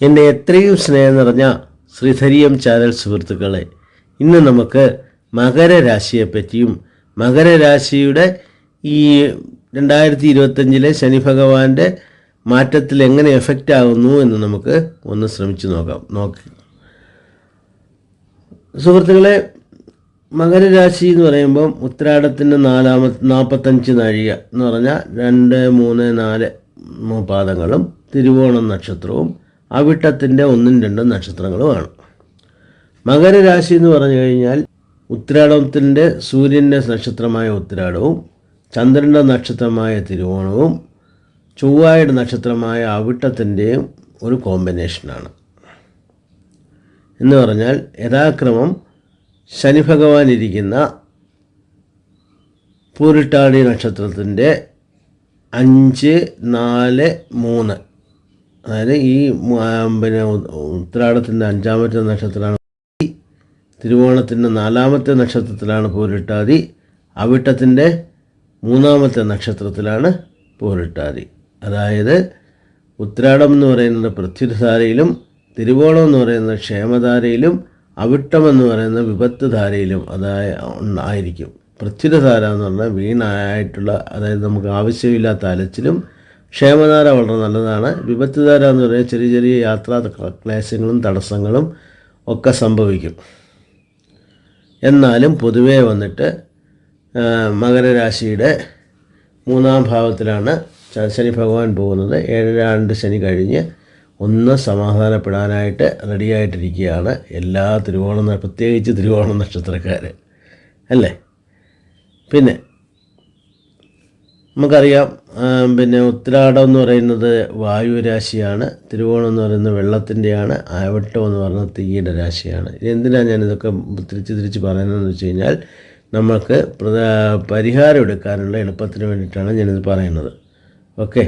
എന്റെ എത്രയും സ്നേഹം നിറഞ്ഞ ശ്രീധരിയം ചാനൽ സുഹൃത്തുക്കളെ ഇന്ന് നമുക്ക് മകരരാശിയെപ്പറ്റിയും മകരരാശിയുടെ ഈ രണ്ടായിരത്തി ഇരുപത്തഞ്ചിലെ ശനി ഭഗവാന്റെ മാറ്റത്തിൽ എങ്ങനെ എഫക്റ്റ് ആകുന്നു എന്ന് നമുക്ക് ഒന്ന് ശ്രമിച്ചു നോക്കാം. നോക്കി. സുഹൃത്തുക്കളെ മകരരാശി എന്ന് പറയുമ്പം ഉത്രാടത്തിന്റെ നാലാമത്തെ നാൽപ്പത്തഞ്ച് നാഴിക എന്ന് പറഞ്ഞാൽ രണ്ട് മൂന്ന് നാല് പാദങ്ങളും തിരുവോണം നക്ഷത്രവും അവിട്ടത്തിന്റെ ഒന്നും രണ്ടും നക്ഷത്രങ്ങളുമാണ് മകരരാശി എന്ന് പറഞ്ഞു കഴിഞ്ഞാൽ ഉത്രാടത്തിന്റെ സൂര്യന്റെ നക്ഷത്രമായ ഉത്രാടവും ചന്ദ്രന്റെ നക്ഷത്രമായ തിരുവോണവും ചൊവ്വായുടെ നക്ഷത്രമായ അവിട്ടത്തിന്റെയും ഒരു കോമ്പിനേഷനാണ് എന്ന് പറഞ്ഞാൽ യഥാക്രമം ശനി ഭഗവാൻ ഇരിക്കുന്ന പൂരിട്ടാടി നക്ഷത്രത്തിന്റെ അഞ്ച് നാല് മൂന്ന്. അതായത് ഈ പിന്നെ ഉത്രാടത്തിന്റെ അഞ്ചാമത്തെ നക്ഷത്രമാണ് തിരുവോണത്തിന്റെ നാലാമത്തെ നക്ഷത്രത്തിലാണ് പൂരിട്ടാതി. അവിട്ടത്തിന്റെ മൂന്നാമത്തെ നക്ഷത്രത്തിലാണ് പൂരിട്ടാതി. അതായത് ഉത്രാടം എന്ന് പറയുന്നത് പൃഥ്വിധാരയിലും തിരുവോണം എന്ന് പറയുന്നത് ക്ഷേമധാരയിലും അവിട്ടം എന്ന് പറയുന്നത് വിപത്ത് ധാരയിലും അതായ ആയിരിക്കും. പൃഥ്വിധാര എന്ന് പറഞ്ഞാൽ വീണായിട്ടുള്ള അതായത് നമുക്ക് ആവശ്യമില്ലാത്ത അലച്ചിലും ക്ഷേമധാര വളരെ നല്ലതാണ്. വിപത്തുധാര എന്ന് പറയുന്നത് ചെറിയ ചെറിയ യാത്രാ ക്ലേശങ്ങളും തടസ്സങ്ങളും ഒക്കെ സംഭവിക്കും. എന്നാലും പൊതുവേ വന്നിട്ട് മകരരാശിയുടെ മൂന്നാം ഭാവത്തിലാണ് ശനി ഭഗവാൻ പോകുന്നത്. ഏഴര ആണ്ട് ശനി കഴിഞ്ഞ് ഒന്ന് സമാധാനപ്പെടാനായിട്ട് റെഡിയായിട്ടിരിക്കുകയാണ് എല്ലാ തിരുവോണം പ്രത്യേകിച്ച് തിരുവോണം നക്ഷത്രക്കാർ അല്ലേ? പിന്നെ നമുക്കറിയാം പിന്നെ ഉത്രാടം എന്ന് പറയുന്നത് വായുരാശിയാണ് തിരുവോണം എന്ന് പറയുന്നത് വെള്ളത്തിന്റെയാണ് ആവട്ടം എന്ന് പറയുന്നത് തീയുടെ രാശിയാണ്. എന്തിനാണ് ഞാനിതൊക്കെ തിരിച്ച് തിരിച്ച് പറയുന്നതെന്ന് വെച്ച് കഴിഞ്ഞാൽ നമുക്ക് പരിഹാരം എടുക്കാനുള്ള എളുപ്പത്തിന് വേണ്ടിയിട്ടാണ് ഞാനിത് പറയുന്നത്. ഓക്കെ?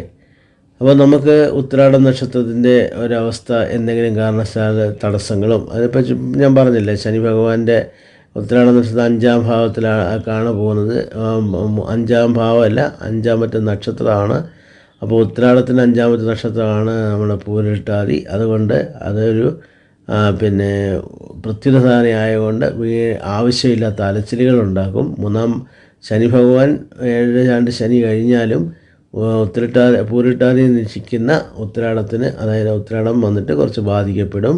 അപ്പോൾ നമുക്ക് ഉത്രാട നക്ഷത്രത്തിന്റെ ഒരവസ്ഥ എന്തെങ്കിലും കാരണവശാൽ തടസ്സങ്ങളും അതിപ്പോൾ ഞാൻ പറഞ്ഞില്ലേ ശനി ഭഗവാന്റെ ഉത്രാട നക്ഷത്രം അഞ്ചാം ഭാവത്തിലാണ് പോകുന്നത്. അഞ്ചാം ഭാവമല്ല അഞ്ചാമത്തെ നക്ഷത്രമാണ്. അപ്പോൾ ഉത്തരാടത്തിന്റെ അഞ്ചാമത്തെ നക്ഷത്രമാണ് നമ്മുടെ പൂരിട്ടാതി. അതുകൊണ്ട് അതൊരു പിന്നെ പൃഥ്വിധാന ആയതുകൊണ്ട് ആവശ്യമില്ലാത്ത അലച്ചിലുകൾ ഉണ്ടാക്കും മൂന്നാം ശനി ഭഗവാൻ ഏഴ് ആണ്ട് ശനി കഴിഞ്ഞാലും ഉത്തരട്ടാ പൂരിട്ടാതി നിശ്ചിക്കുന്ന ഉത്തരാടത്തിന് അതായത് ഉത്തരാടം വന്നിട്ട് കുറച്ച് ബാധിക്കപ്പെടും.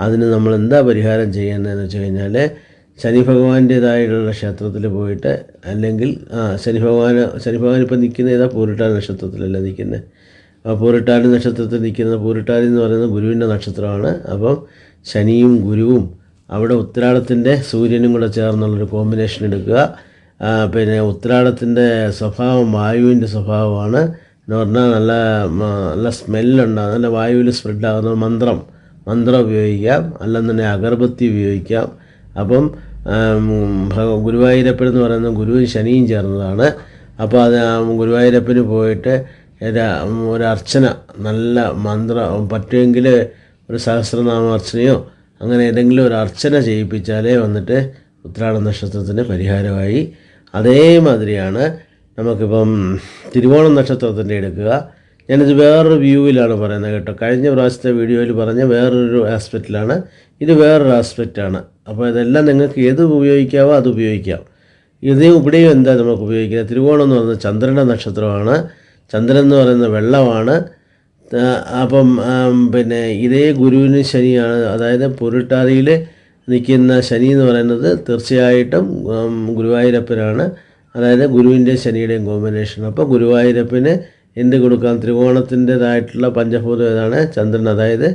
അതിന് നമ്മൾ എന്താ പരിഹാരം ചെയ്യേണ്ടതെന്ന് വെച്ച് കഴിഞ്ഞാൽ ശനി ഭഗവാന്റേതായിട്ടുള്ള ക്ഷേത്രത്തിൽ പോയിട്ട് അല്ലെങ്കിൽ ആ ശനി ഭഗവാൻ ശനി ഭഗവാൻ ഇപ്പം നിൽക്കുന്ന ഏതാ പൂരിട്ടാൻ നക്ഷത്രത്തിലല്ല നിൽക്കുന്നത് ആ പൂരിട്ടാലി നക്ഷത്രത്തിൽ നിൽക്കുന്ന പൂരിട്ടാലി എന്ന് പറയുന്നത് ഗുരുവിന്റെ നക്ഷത്രമാണ്. അപ്പം ശനിയും ഗുരുവും അവിടെ ഉത്രാടത്തിന്റെ സൂര്യനും കൂടെ ചേർന്നുള്ളൊരു കോമ്പിനേഷൻ എടുക്കുക. പിന്നെ ഉത്രാടത്തിന്റെ സ്വഭാവം വായുവിന്റെ സ്വഭാവമാണ്. എന്ന് പറഞ്ഞാൽ നല്ല നല്ല സ്മെല്ലുണ്ടാകും. നല്ല വായുവിൽ സ്പ്രെഡാകുന്ന മന്ത്രം. മന്ത്രം ഉപയോഗിക്കാം. അല്ലെന്നുണ്ടെങ്കിൽ അഗർബത്തി ഉപയോഗിക്കാം. അപ്പം ഗുരുവായൂരപ്പൻ എന്ന് പറയുന്നത് ഗുരുവും ശനിയും ചേർന്നതാണ്. അപ്പോൾ അത് ഗുരുവായൂരപ്പന് പോയിട്ട് ഒരർച്ചന ഒരു അർച്ചന നല്ല മന്ത്ര പറ്റുമെങ്കിൽ ഒരു സഹസ്രനാമ അർച്ചനയോ അങ്ങനെ ഏതെങ്കിലും ഒരു അർച്ചന ചെയ്യിപ്പിച്ചാലേ വന്നിട്ട് ഉത്രാട നക്ഷത്രത്തിന് പരിഹാരമായി. അതേമാതിരിയാണ് നമുക്കിപ്പം തിരുവോണം നക്ഷത്രത്തിന്റെ എടുക്കുക. ഞാനിത് വേറൊരു വ്യൂവിലാണ് പറയുന്നത് കേട്ടോ. കഴിഞ്ഞ പ്രാവശ്യത്തെ വീഡിയോയിൽ പറഞ്ഞ വേറൊരു ആസ്പെക്റ്റിലാണ് ഇത് വേറൊരു ആസ്പെക്റ്റാണ് അപ്പോൾ ഇതെല്ലാം നിങ്ങൾക്ക് ഏത് ഉപയോഗിക്കാവോ അത് ഉപയോഗിക്കാം. ഇത് ഇവിടെയും എന്താ നമുക്ക് ഉപയോഗിക്കുന്നത്? തിരുവോണം എന്ന് പറയുന്നത് ചന്ദ്രന്റെ നക്ഷത്രമാണ്. ചന്ദ്രൻ എന്ന് പറയുന്നത് വെള്ളമാണ്. അപ്പം പിന്നെ ഇതേ ഗുരുവിന് ശനിയാണ്. അതായത് പൊരുട്ടാതിയിൽ നിൽക്കുന്ന ശനി എന്ന് പറയുന്നത് തീർച്ചയായിട്ടും ഗുരുവായൂരപ്പനാണ്. അതായത് ഗുരുവിന്റെ ശനിയുടെയും കോമ്പിനേഷൻ അപ്പോൾ ഗുരുവായൂരപ്പന് എന്ത് കൊടുക്കാം? ത്രികോണത്തിന്റെതായിട്ടുള്ള പഞ്ചഭൂതം ഏതാണ്? ചന്ദ്രൻ അതായത്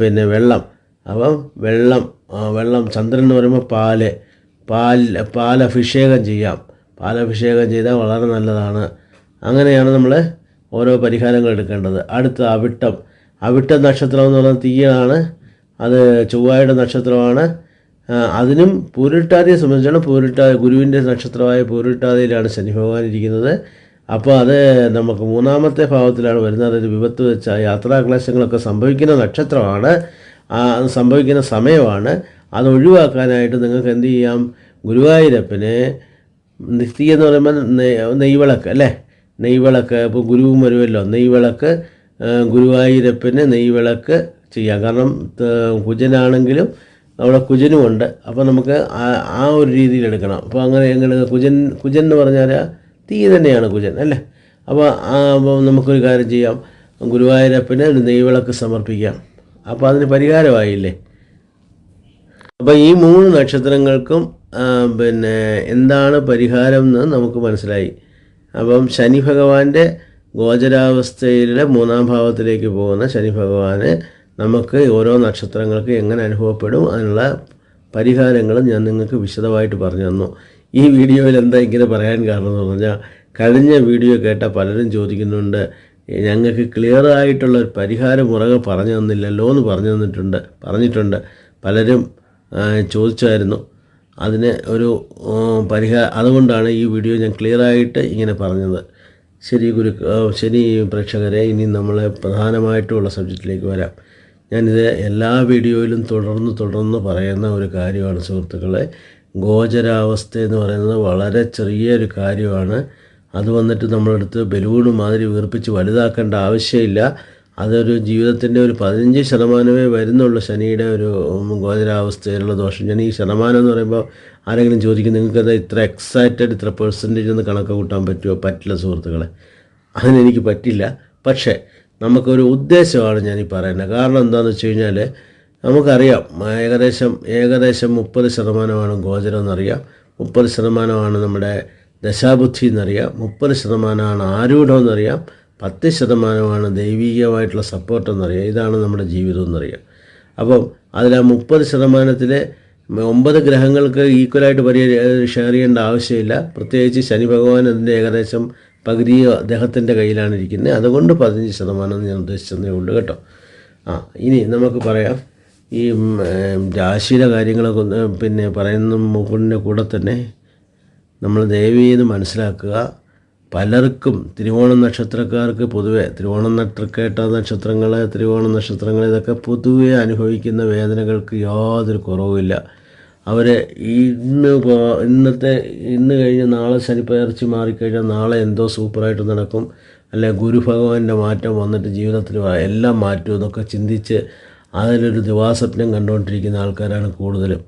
പിന്നെ വെള്ളം. അപ്പം വെള്ളം വെള്ളം ചന്ദ്രൻ എന്ന് പറയുമ്പോൾ പാൽ പാൽ പാലഭിഷേകം ചെയ്യാം. പാലഭിഷേകം ചെയ്താൽ വളരെ നല്ലതാണ്. അങ്ങനെയാണ് നമ്മൾ ഓരോ പരിഹാരങ്ങൾ എടുക്കേണ്ടത്. അടുത്ത അവിട്ടം. അവിട്ട നക്ഷത്രം എന്ന് പറയുന്നത് തീയാണ് അത് ചൊവ്വായുടെ നക്ഷത്രമാണ്. അതിനും പൂരിട്ടാതിയെ സംബന്ധിച്ചാണ് പൂരിട്ടാ ഗുരുവിന്റെ നക്ഷത്രമായ പൂരിട്ടാതിയിലാണ് ശനി ഭഗവാൻ ഇരിക്കുന്നത്. അപ്പോൾ അത് നമുക്ക് മൂന്നാമത്തെ ഭാവത്തിലാണ് വരുന്നത്. അതായത് വിപത്ത് വെച്ച യാത്രാക്ലേശങ്ങളൊക്കെ സംഭവിക്കുന്ന നക്ഷത്രമാണ്. സംഭവിക്കുന്ന സമയമാണ്. അത് ഒഴിവാക്കാനായിട്ട് നിങ്ങൾക്ക് എന്ത് ചെയ്യാം? ഗുരുവായൂരപ്പന് നിസ്തി എന്ന് പറയുമ്പോൾ നെയ് നെയ്വിളക്ക് അല്ലേ? നെയ്വിളക്ക് ഇപ്പോൾ ഗുരുവും വരുമല്ലോ. നെയ്വിളക്ക് ഗുരുവായൂരപ്പന് നെയ്വിളക്ക് ചെയ്യാം. കാരണം കുജനാണെങ്കിലും അവിടെ കുജനുമുണ്ട്. അപ്പോൾ നമുക്ക് ആ- ഒരു രീതിയിൽ എടുക്കണം. അപ്പോൾ അങ്ങനെ എങ്ങനെ കുജൻ കുജൻ എന്ന് പറഞ്ഞാൽ തീ തന്നെയാണ് കുജൻ അല്ലേ? അപ്പോൾ നമുക്കൊരു കാര്യം ചെയ്യാം. ഗുരുവായൂരപ്പന് ഒരു നെയ്വിളക്ക് സമർപ്പിക്കാം. അപ്പോൾ അതിന് പരിഹാരമായില്ലേ? അപ്പോൾ ഈ മൂന്ന് നക്ഷത്രങ്ങൾക്കും പിന്നെ എന്താണ് പരിഹാരം എന്ന് നമുക്ക് മനസ്സിലായി. അപ്പം ശനി ഭഗവാന്റെ ഗോചരാവസ്ഥയിലെ മൂന്നാം ഭാവത്തിലേക്ക് പോകുന്ന ശനി ഭഗവാന് നമുക്ക് ഓരോ നക്ഷത്രങ്ങൾക്ക് എങ്ങനെ അനുഭവപ്പെടും അതിനുള്ള പരിഹാരങ്ങൾ ഞാൻ നിങ്ങൾക്ക് വിശദമായിട്ട് പറഞ്ഞു തന്നു. ഈ വീഡിയോയിൽ എന്താ ഇങ്ങനെ പറയാൻ കാരണം എന്ന് പറഞ്ഞാൽ കഴിഞ്ഞ വീഡിയോ കേട്ട പലരും ചോദിക്കുന്നുണ്ട് ഞങ്ങൾക്ക് ക്ലിയർ ആയിട്ടുള്ള ഒരു പരിഹാരം പുറകെ പറഞ്ഞു തന്നില്ലല്ലോ എന്ന് പറഞ്ഞു തന്നിട്ടുണ്ട് പറഞ്ഞിട്ടുണ്ട്. പലരും ചോദിച്ചായിരുന്നു. അതിന് ഒരു പരിഹാര അതുകൊണ്ടാണ് ഈ വീഡിയോ ഞാൻ ക്ലിയർ ആയിട്ട് ഇങ്ങനെ പറഞ്ഞത്. ശരി ഗുരു ശരി പ്രേക്ഷകരെ ഇനി നമ്മൾ പ്രധാനമായിട്ടുള്ള സബ്ജക്റ്റിലേക്ക് വരാം. ഞാനിത് എല്ലാ വീഡിയോയിലും തുടർന്ന് തുടർന്ന് പറയുന്ന ഒരു കാര്യമാണ് സുഹൃത്തുക്കളെ. ഗോചരാവസ്ഥ എന്ന് പറയുന്നത് വളരെ ചെറിയൊരു കാര്യമാണ്. അത് വന്നിട്ട് നമ്മളെടുത്ത് ബലൂണ് മാതിരി വീർപ്പിച്ച് വലുതാക്കേണ്ട ആവശ്യമില്ല. അതൊരു ജീവിതത്തിന്റെ ഒരു പതിനഞ്ച് ശതമാനമേ വരുന്നുള്ളൂ ശനിയുടെ ഒരു ഗോചരാവസ്ഥയിലുള്ള ദോഷം. ഞാൻ ഈ ശതമാനം എന്ന് പറയുമ്പോൾ ആരെങ്കിലും ചോദിക്കും നിങ്ങൾക്കത് ഇത്ര എക്സൈറ്റഡ് ഇത്ര പെർസെന്റേജ് എന്ന് കണക്ക് കൂട്ടാൻ പറ്റുമോ പറ്റില്ല സുഹൃത്തുക്കളെ. അതിനെനിക്ക് പറ്റില്ല. പക്ഷേ നമുക്കൊരു ഉദ്ദേശമാണ് ഞാൻ ഈ പറയുന്നത്. കാരണം എന്താണെന്ന് വെച്ച് കഴിഞ്ഞാൽ നമുക്കറിയാം ഏകദേശം ഏകദേശം മുപ്പത് ശതമാനമാണ് ഗോചരം എന്നറിയാം. മുപ്പത് ശതമാനമാണ് നമ്മുടെ ദശാബുദ്ധി എന്നറിയാം മുപ്പത് ശതമാനമാണ് ആരൂഢം എന്നറിയാം പത്ത് ശതമാനമാണ് ദൈവികമായിട്ടുള്ള സപ്പോർട്ട് എന്നറിയാം ഇതാണ് നമ്മുടെ ജീവിതം എന്നറിയാം അപ്പം അതിൽ ആ മുപ്പത് ശതമാനത്തിലെ ഒമ്പത് ഗ്രഹങ്ങൾക്ക് ഈക്വലായിട്ട് പരിഹരി ഷെയർ ചെയ്യേണ്ട ആവശ്യമില്ല. പ്രത്യേകിച്ച് ശനി ഭഗവാൻ അതിന്റെ ഏകദേശം പകുതി അദ്ദേഹത്തിന്റെ കയ്യിലാണ് ഇരിക്കുന്നത്. അതുകൊണ്ട് പതിനഞ്ച് ശതമാനം ഞാൻ ഉദ്ദേശിച്ചതേ ഉള്ളൂ കേട്ടോ. ആ ഇനി നമുക്ക് പറയാം. ഈ രാശിയുടെ കാര്യങ്ങളൊക്കെ പിന്നെ പറയുന്ന മുകളിന്റെ കൂടെ തന്നെ നമ്മൾ ദയവ് മനസ്സിലാക്കുക. പലർക്കും തിരുവോണം നക്ഷത്രക്കാർക്ക് പൊതുവെ തിരുവോണം നക്ഷത്രക്കേട്ട നക്ഷത്രങ്ങൾ തിരുവോണം നക്ഷത്രങ്ങൾ ഇതൊക്കെ പൊതുവെ അനുഭവിക്കുന്ന വേദനകൾക്ക് യാതൊരു കുറവുമില്ല. അവർ ഇന്ന് ഇന്നത്തെ ഇന്ന് കഴിഞ്ഞ് നാളെ ശനിപ്പയർച്ചി മാറിക്കഴിഞ്ഞാൽ നാളെ എന്തോ സൂപ്പറായിട്ട് നടക്കും. അല്ലെ ഗുരുഭഗവാന്റെ മാറ്റം വന്നിട്ട് ജീവിതത്തിൽ എല്ലാം മാറ്റും എന്നൊക്കെ ചിന്തിച്ച് അതിലൊരു ദിവാസ്വപ്നം കണ്ടുകൊണ്ടിരിക്കുന്ന ആൾക്കാരാണ് കൂടുതലും.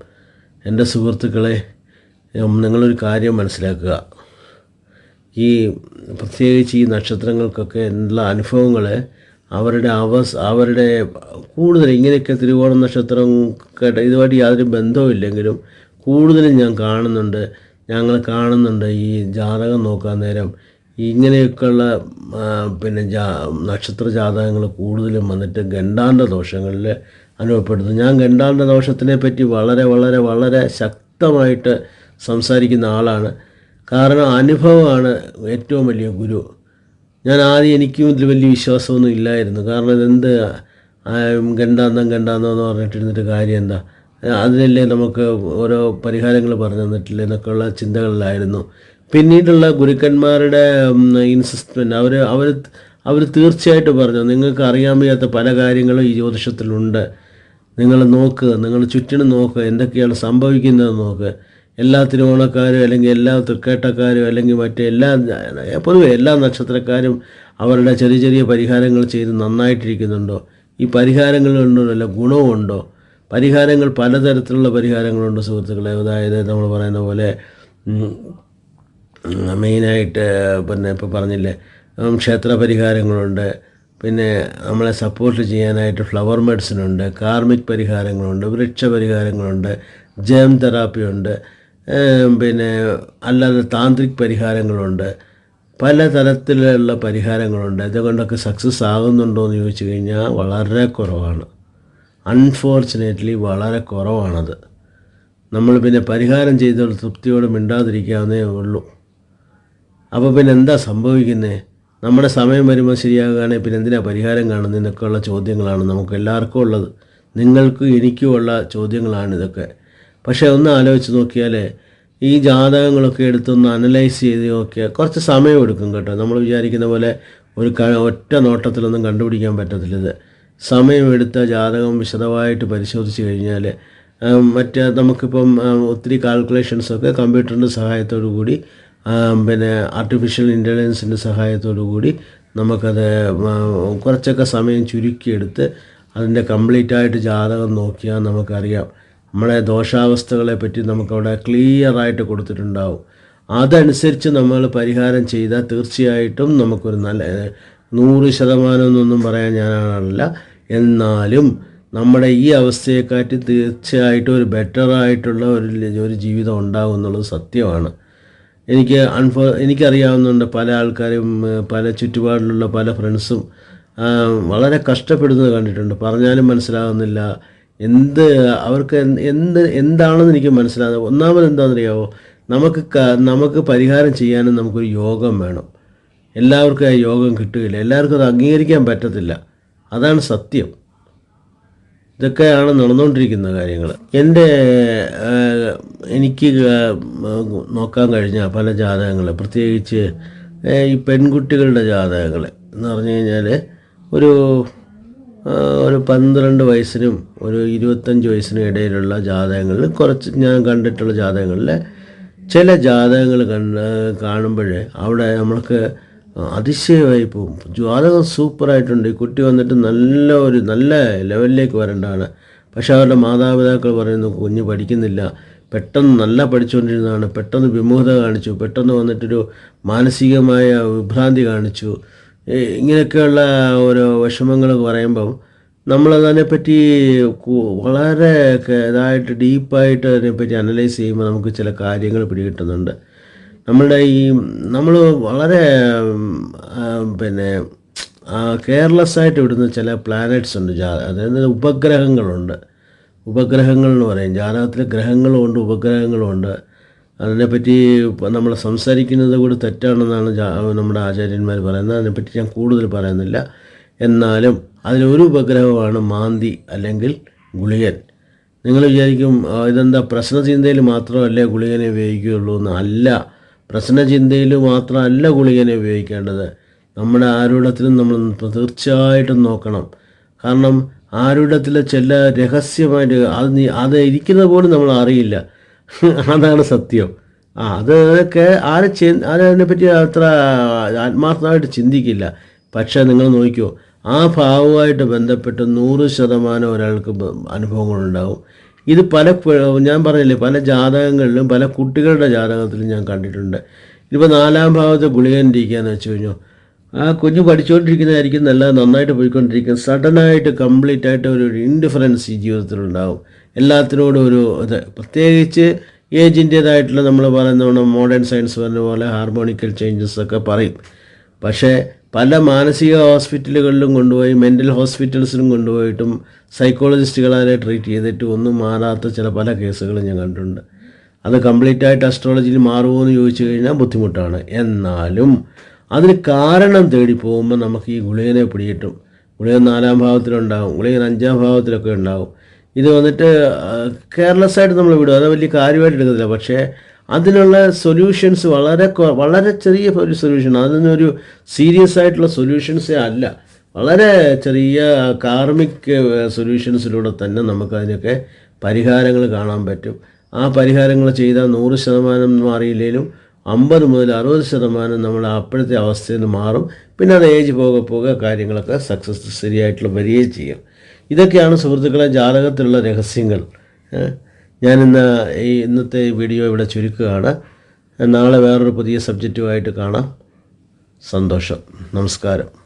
എന്റെ സുഹൃത്തുക്കളെ നിങ്ങളൊരു കാര്യം മനസ്സിലാക്കുക. ഈ പ്രത്യേകിച്ച് ഈ നക്ഷത്രങ്ങൾക്കൊക്കെ ഉള്ള അനുഭവങ്ങൾ അവരുടെ അവസ് അവരുടെ കൂടുതൽ ഇങ്ങനെയൊക്കെ തിരുവോണ നക്ഷത്രം കേട്ട ഇതുമായിട്ട് യാതൊരു ബന്ധവുമില്ലെങ്കിലും കൂടുതലും ഞാൻ കാണുന്നുണ്ട്. ഞങ്ങൾ കാണുന്നുണ്ട് ഈ ജാതകം നോക്കാൻ നേരം. ഇങ്ങനെയൊക്കെയുള്ള പിന്നെ ജാ നക്ഷത്ര ജാതകങ്ങൾ കൂടുതലും വന്നിട്ട് ഗണ്ടാണ്ട ദോഷങ്ങളിൽ അനുഭവപ്പെടുന്നു. ഞാൻ ഗണ്ടാണ്ട ദോഷത്തിനെ പറ്റി വളരെ വളരെ വളരെ ശക്തമായിട്ട് സംസാരിക്കുന്ന ആളാണ്. കാരണം അനുഭവമാണ് ഏറ്റവും വലിയ ഗുരു. ഞാൻ ആദ്യം എനിക്കും ഇതിൽ വലിയ വിശ്വാസമൊന്നും ഇല്ലായിരുന്നു. കാരണം ഇതെന്ത് ഗണ്ടാന്തം ഗണ്ടാന്തം എന്ന് പറഞ്ഞിട്ടിരുന്നിട്ട് കാര്യം എന്താ? അതിനല്ലേ നമുക്ക് ഓരോ പരിഹാരങ്ങൾ പറഞ്ഞു തന്നിട്ടില്ല എന്നൊക്കെയുള്ള ചിന്തകളിലായിരുന്നു. പിന്നീടുള്ള ഗുരുക്കന്മാരുടെ ഇൻസിസ്റ്റ്മെന്റ് അവർ അവർ അവർ തീർച്ചയായിട്ടും പറഞ്ഞു നിങ്ങൾക്ക് അറിയാൻ വയ്യാത്ത പല കാര്യങ്ങളും ഈ ജ്യോതിഷത്തിലുണ്ട്. നിങ്ങൾ നോക്ക് നിങ്ങൾ ചുറ്റിനും നോക്കുക എന്തൊക്കെയാണ് സംഭവിക്കുന്നത് നോക്കുക എല്ലാ തിരുവോണക്കാരും അല്ലെങ്കിൽ എല്ലാ തൃക്കേട്ടക്കാരും അല്ലെങ്കിൽ മറ്റേ എല്ലാ പൊതുവെ എല്ലാ നക്ഷത്രക്കാരും അവരുടെ ചെറിയ ചെറിയ പരിഹാരങ്ങൾ ചെയ്ത് നന്നായിട്ടിരിക്കുന്നുണ്ടോ? ഈ പരിഹാരങ്ങൾ ഉണ്ടോ അല്ല ഗുണവുമുണ്ടോ? പരിഹാരങ്ങൾ പലതരത്തിലുള്ള പരിഹാരങ്ങളുണ്ട് സുഹൃത്തുക്കളെ. അതായത് നമ്മൾ പറയുന്ന പോലെ മെയിനായിട്ട് പിന്നെ ഇപ്പോൾ പറഞ്ഞില്ലേ ക്ഷേത്ര പരിഹാരങ്ങളുണ്ട്. പിന്നെ നമ്മളെ സപ്പോർട്ട് ചെയ്യാനായിട്ട് ഫ്ലവർ മെഡിസിൻ ഉണ്ട് കാർമിക് പരിഹാരങ്ങളുണ്ട് വൃക്ഷ പരിഹാരങ്ങളുണ്ട് ജേം തെറാപ്പി ഉണ്ട്. പിന്നെ അല്ലാതെ താന്ത്രിക് പരിഹാരങ്ങളുണ്ട്. പല തരത്തിലുള്ള പരിഹാരങ്ങളുണ്ട്. ഇതുകൊണ്ടൊക്കെ സക്സസ് ആകുന്നുണ്ടോ എന്ന് ചോദിച്ചു കഴിഞ്ഞാൽ വളരെ കുറവാണ്. അൺഫോർച്ചുനേറ്റ്ലി വളരെ കുറവാണത്. നമ്മൾ പിന്നെ പരിഹാരം ചെയ്ത തൃപ്തിയോട് മിണ്ടാതിരിക്കാവുന്നേ ഉള്ളൂ. അപ്പോൾ പിന്നെ എന്താ സംഭവിക്കുന്നത് നമ്മുടെ സമയം വരുമ്പോൾ ശരിയാകുകയാണെങ്കിൽ പിന്നെ എന്തിനാ പരിഹാരം കാണുന്നതിനൊക്കെയുള്ള ചോദ്യങ്ങളാണ് നമുക്ക് എല്ലാവർക്കും ഉള്ളത്. നിങ്ങൾക്കും എനിക്കും ഉള്ള ചോദ്യങ്ങളാണ് ഇതൊക്കെ. പക്ഷേ ഒന്ന് ആലോചിച്ച് നോക്കിയാൽ ഈ ജാതകങ്ങളൊക്കെ എടുത്തൊന്ന് അനലൈസ് ചെയ്ത് നോക്കിയാൽ കുറച്ച് സമയം എടുക്കും കേട്ടോ. നമ്മൾ വിചാരിക്കുന്ന പോലെ ഒരു ക ഒറ്റ നോട്ടത്തിലൊന്നും കണ്ടുപിടിക്കാൻ പറ്റത്തില്ല ഇത്. സമയമെടുത്ത ജാതകം വിശദമായിട്ട് പരിശോധിച്ച് കഴിഞ്ഞാൽ മറ്റ് നമുക്കിപ്പം ഒത്തിരി കാൽക്കുലേഷൻസൊക്കെ കമ്പ്യൂട്ടറിന്റെ സഹായത്തോടു കൂടി പിന്നെ ആർട്ടിഫിഷ്യൽ ഇന്റലിജൻസിന്റെ സഹായത്തോടു കൂടി നമുക്കത് കുറച്ചൊക്കെ സമയം ചുരുക്കിയെടുത്ത് അതിന്റെ കംപ്ലീറ്റായിട്ട് ജാതകം നോക്കിയാൽ നമുക്കറിയാം. നമ്മളെ ദോഷാവസ്ഥകളെ പറ്റി നമുക്കവിടെ ക്ലിയറായിട്ട് കൊടുത്തിട്ടുണ്ടാവും. അതനുസരിച്ച് നമ്മൾ പരിഹാരം ചെയ്താൽ തീർച്ചയായിട്ടും നമുക്കൊരു നല്ല നൂറ് ശതമാനം എന്നൊന്നും പറയാൻ ഞാനാണല്ല എന്നാലും നമ്മുടെ ഈ അവസ്ഥയെക്കാട്ടി തീർച്ചയായിട്ടും ഒരു ബെറ്ററായിട്ടുള്ള ഒരു ഒരു ജീവിതം ഉണ്ടാകും എന്നുള്ളത് സത്യമാണ്. എനിക്ക് അൺഫോ എനിക്കറിയാവുന്നുണ്ട് പല ആൾക്കാരും പല ചുറ്റുപാടിലുള്ള പല ഫ്രണ്ട്സും വളരെ കഷ്ടപ്പെടുന്നത് കണ്ടിട്ടുണ്ട്. പറഞ്ഞാലും മനസ്സിലാകുന്നില്ല എന്ത് അവർക്ക് എന്ത് എന്ത് എന്താണെന്ന് എനിക്ക് മനസ്സിലാകുന്നത് ഒന്നാമത് എന്താണെന്നറിയാവോ നമുക്ക് നമുക്ക് പരിഹാരം ചെയ്യാനും നമുക്കൊരു യോഗം വേണം. എല്ലാവർക്കും ആ യോഗം കിട്ടുകയില്ല. എല്ലാവർക്കും അത് അംഗീകരിക്കാൻ പറ്റത്തില്ല. അതാണ് സത്യം. ഇതൊക്കെയാണ് നടന്നുകൊണ്ടിരിക്കുന്ന കാര്യങ്ങൾ എന്റെ എനിക്ക് നോക്കാൻ കഴിഞ്ഞ പല ജാതകങ്ങൾ പ്രത്യേകിച്ച് ഈ പെൺകുട്ടികളുടെ ജാതകങ്ങൾ എന്ന് പറഞ്ഞു കഴിഞ്ഞാൽ ഒരു ഒരു പന്ത്രണ്ട് വയസ്സിനും ഒരു ഇരുപത്തഞ്ച് വയസ്സിനും ഇടയിലുള്ള ജാതകങ്ങളിൽ കുറച്ച് ഞാൻ കണ്ടിട്ടുള്ള ജാതകങ്ങളിൽ ചില ജാതകങ്ങൾ കണ്ട് കാണുമ്പോൾ അവിടെ നമ്മൾക്ക് അതിശയമായി പോകും. ജാതകം സൂപ്പറായിട്ടുണ്ട്. ഈ കുട്ടി വന്നിട്ട് നല്ല ഒരു നല്ല ലെവലിലേക്ക് വരേണ്ടതാണ്. പക്ഷേ അവരുടെ മാതാപിതാക്കൾ പറയുന്നു കുഞ്ഞ് പഠിക്കുന്നില്ല. പെട്ടെന്ന് നല്ല പഠിച്ചുകൊണ്ടിരുന്നതാണ്. പെട്ടെന്ന് വിമുഖത കാണിച്ചു. പെട്ടെന്ന് വന്നിട്ടൊരു മാനസികമായ വിഭ്രാന്തി കാണിച്ചു. ഇങ്ങനെയൊക്കെയുള്ള ഒരു വിഷമങ്ങൾ പറയുമ്പം നമ്മളതിനെപ്പറ്റി വളരെ ഇതായിട്ട് ഡീപ്പായിട്ട് അതിനെപ്പറ്റി അനലൈസ് ചെയ്യുമ്പോൾ നമുക്ക് ചില കാര്യങ്ങൾ പിടികിട്ടുന്നുണ്ട്. നമ്മളുടെ ഈ നമ്മൾ വളരെ പിന്നെ കെയർലെസ് ആയിട്ട് വിടുന്ന ചില പ്ലാനറ്റ്സ് ഉണ്ട് ജാ അതായത് ഉപഗ്രഹങ്ങളുണ്ട്. ഉപഗ്രഹങ്ങൾ എന്ന് പറയും. ജാതകത്തിൽ ഗ്രഹങ്ങളുമുണ്ട് ഉപഗ്രഹങ്ങളുമുണ്ട് അതിനെപ്പറ്റി നമ്മൾ സംസാരിക്കുന്നത് കൂടി തെറ്റാണെന്നാണ് നമ്മുടെ ആചാര്യന്മാർ പറയുന്നത്. അതിനെപ്പറ്റി ഞാൻ കൂടുതൽ പറയുന്നില്ല. എന്നാലും അതിലൊരു ഉപഗ്രഹമാണ് മാന്തി അല്ലെങ്കിൽ ഗുളികൻ. നിങ്ങൾ വിചാരിക്കും ഇതെന്താ പ്രശ്നചിന്തയിൽ മാത്രമല്ലേ ഗുളികനെ ഉപയോഗിക്കുകയുള്ളൂ എന്ന് അല്ല പ്രശ്നചിന്തയിൽ മാത്രമല്ല ഗുളികനെ ഉപയോഗിക്കേണ്ടത്. നമ്മുടെ ആരൂഢത്തിലും നമ്മൾ തീർച്ചയായിട്ടും നോക്കണം. കാരണം ആരൂഢത്തിലെ ചില രഹസ്യമായിട്ട് അത് അത് ഇരിക്കുന്നത് പോലും നമ്മൾ അറിയില്ല. അതാണ് സത്യം. ആ അതൊക്കെ ആരെ ചി ആരതിനെപ്പറ്റി അത്ര ആത്മാർത്ഥമായിട്ട് ചിന്തിക്കില്ല. പക്ഷേ നിങ്ങൾ നോക്കിയോ ആ ഭാവവുമായിട്ട് ബന്ധപ്പെട്ട് നൂറ് ശതമാനം ഒരാൾക്ക് അനുഭവങ്ങളുണ്ടാവും. ഇത് പല ഞാൻ പറഞ്ഞില്ലേ പല ജാതകങ്ങളിലും പല കുട്ടികളുടെ ജാതകത്തിലും ഞാൻ കണ്ടിട്ടുണ്ട്. ഇപ്പോൾ നാലാം ഭാവത്തെ ഗുളികൻ ഇരിക്കുകയെന്ന് വെച്ച് കഴിഞ്ഞു ആ കുഞ്ഞ് പഠിച്ചുകൊണ്ടിരിക്കുന്നതായിരിക്കും നല്ല നന്നായിട്ട് പോയിക്കൊണ്ടിരിക്കും. സഡനായിട്ട് കംപ്ലീറ്റ് ആയിട്ട് ഒരു ഇൻഡിഫറൻസ് ഈ ജീവിതത്തിലുണ്ടാവും. എല്ലാത്തിനോടും ഒരു ഇത്. പ്രത്യേകിച്ച് ഏജിന്റേതായിട്ടുള്ള നമ്മൾ പറയുന്ന മോഡേൺ സയൻസ് പറഞ്ഞ പോലെ ഹാർമോണിക്കൽ ചേഞ്ചസ് ഒക്കെ പറയും. പക്ഷേ പല മാനസിക ഹോസ്പിറ്റലുകളിലും കൊണ്ടുപോയി മെന്റൽ ഹോസ്പിറ്റൽസിലും കൊണ്ടുപോയിട്ടും സൈക്കോളജിസ്റ്റുകളെ ട്രീറ്റ് ചെയ്തിട്ട് ഒന്നും മാറാത്ത ചില പല കേസുകളും ഞാൻ കണ്ടിട്ടുണ്ട്. അത് കംപ്ലീറ്റ് ആയിട്ട് അസ്ട്രോളജിയിൽ മാറുമോ എന്ന് ചോദിച്ചു കഴിഞ്ഞാൽ ബുദ്ധിമുട്ടാണ്. എന്നാലും അതിന് കാരണം തേടി പോകുമ്പോൾ നമുക്ക് ഈ ഗുളികനെ പിടികിട്ടും. ഗുളികൻ നാലാം ഭാവത്തിലുണ്ടാകും ഗുളികൻ അഞ്ചാം ഭാവത്തിലൊക്കെ ഉണ്ടാകും ഇത് വന്നിട്ട് കെയർലെസ് ആയിട്ട് നമ്മൾ വിടും. അത് വലിയ കാര്യമായിട്ട് എടുക്കത്തില്ല. പക്ഷേ അതിനുള്ള സൊല്യൂഷൻസ് വളരെ വളരെ ചെറിയ ഒരു സൊല്യൂഷൻ അതിനൊരു സീരിയസ് ആയിട്ടുള്ള സൊല്യൂഷൻസേ അല്ല. വളരെ ചെറിയ കാർമിക് സൊല്യൂഷൻസിലൂടെ തന്നെ നമുക്കതിനൊക്കെ പരിഹാരങ്ങൾ കാണാൻ പറ്റും. ആ പരിഹാരങ്ങൾ ചെയ്താൽ നൂറ് ശതമാനം മാറിയില്ലെങ്കിലും അമ്പത് മുതൽ അറുപത് ശതമാനം നമ്മൾ അപ്പോഴത്തെ അവസ്ഥയിൽ നിന്ന് മാറും. പിന്നെ അത് ഏജ് പോകെ പോകെ കാര്യങ്ങളൊക്കെ സക്സസ് ശരിയായിട്ടുള്ള വരികയും ചെയ്യും. ഇതൊക്കെയാണ് സുഹൃത്തുക്കളെ ജാതകത്തിലുള്ള രഹസ്യങ്ങൾ. ഞാനിന്ന് ഈ ഇന്നത്തെ വീഡിയോ ഇവിടെ ചുരുക്കുകയാണ്. നാളെ വേറൊരു പുതിയ സബ്ജക്റ്റുമായിട്ട് കാണാം. സന്തോഷം. നമസ്കാരം.